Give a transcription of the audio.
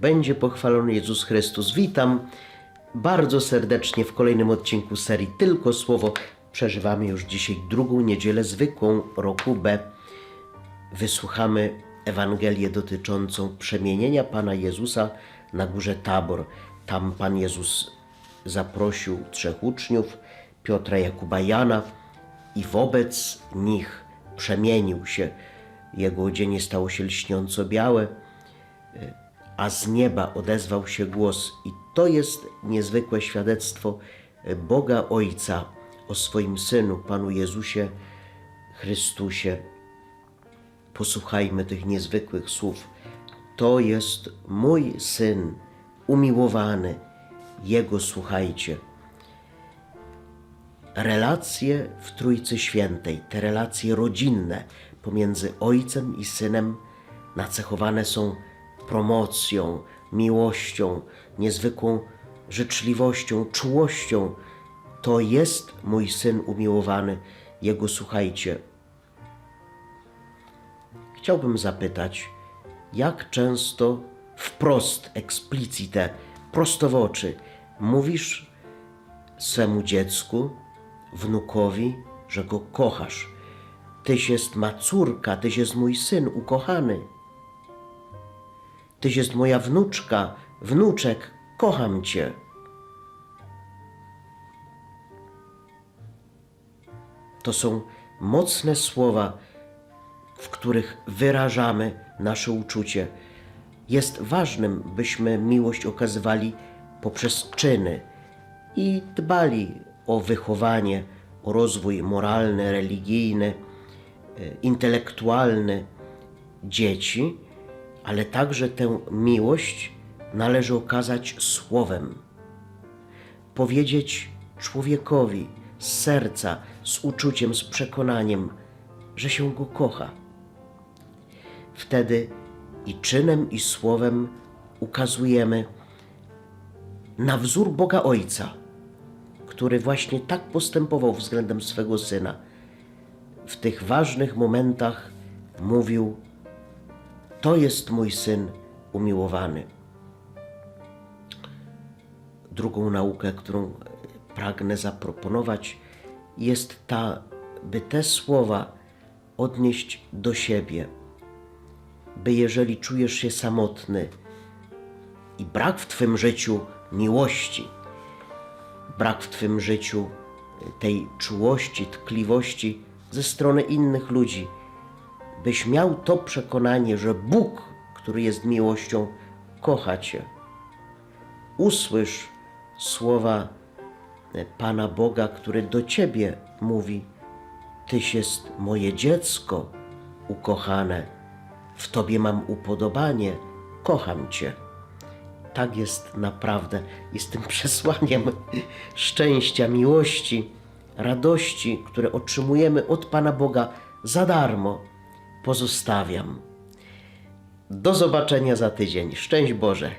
będzie pochwalony Jezus Chrystus. Witam bardzo serdecznie w kolejnym odcinku serii Tylko Słowo. Przeżywamy już dzisiaj drugą niedzielę zwykłą roku B. Wysłuchamy Ewangelię dotyczącą przemienienia Pana Jezusa na górze Tabor. Tam Pan Jezus zaprosił trzech uczniów, Piotra, Jakuba, Jana i wobec nich przemienił się. Jego odzienie stało się lśniąco białe, a z nieba odezwał się głos. I to jest niezwykłe świadectwo Boga Ojca o swoim Synu, Panu Jezusie Chrystusie. Posłuchajmy tych niezwykłych słów. To jest mój Syn umiłowany. Jego słuchajcie. Relacje w Trójcy Świętej, te relacje rodzinne pomiędzy Ojcem i Synem nacechowane są promocją, miłością, niezwykłą życzliwością, czułością. To jest mój Syn umiłowany. Jego słuchajcie. Chciałbym zapytać, jak często wprost, explicite, prosto w oczy mówisz swemu dziecku, wnukowi, że go kochasz. Tyś jest ma córka, tyś jest mój syn ukochany. Tyś jest moja wnuczka, wnuczek, kocham cię. To są mocne słowa, w których wyrażamy nasze uczucie. Jest ważnym, byśmy miłość okazywali poprzez czyny i dbali o wychowanie, o rozwój moralny, religijny, e, intelektualny dzieci, ale także tę miłość należy okazać słowem. Powiedzieć człowiekowi z serca, z uczuciem, z przekonaniem, że się go kocha. Wtedy i czynem, i słowem ukazujemy na wzór Boga Ojca, który właśnie tak postępował względem swego syna. W tych ważnych momentach mówił: To jest mój syn umiłowany. Drugą naukę, którą pragnę zaproponować, jest ta, by te słowa odnieść do siebie, by jeżeli czujesz się samotny i brak w Twym życiu miłości, brak w Twym życiu tej czułości, tkliwości ze strony innych ludzi, byś miał to przekonanie, że Bóg, który jest miłością, kocha Cię. Usłysz słowa Pana Boga, który do Ciebie mówi: Tyś jest moje dziecko ukochane, w Tobie mam upodobanie, kocham Cię. Tak jest naprawdę, jest tym przesłaniem szczęścia, miłości, radości, które otrzymujemy od Pana Boga za darmo pozostawiam. Do zobaczenia za tydzień. Szczęść Boże.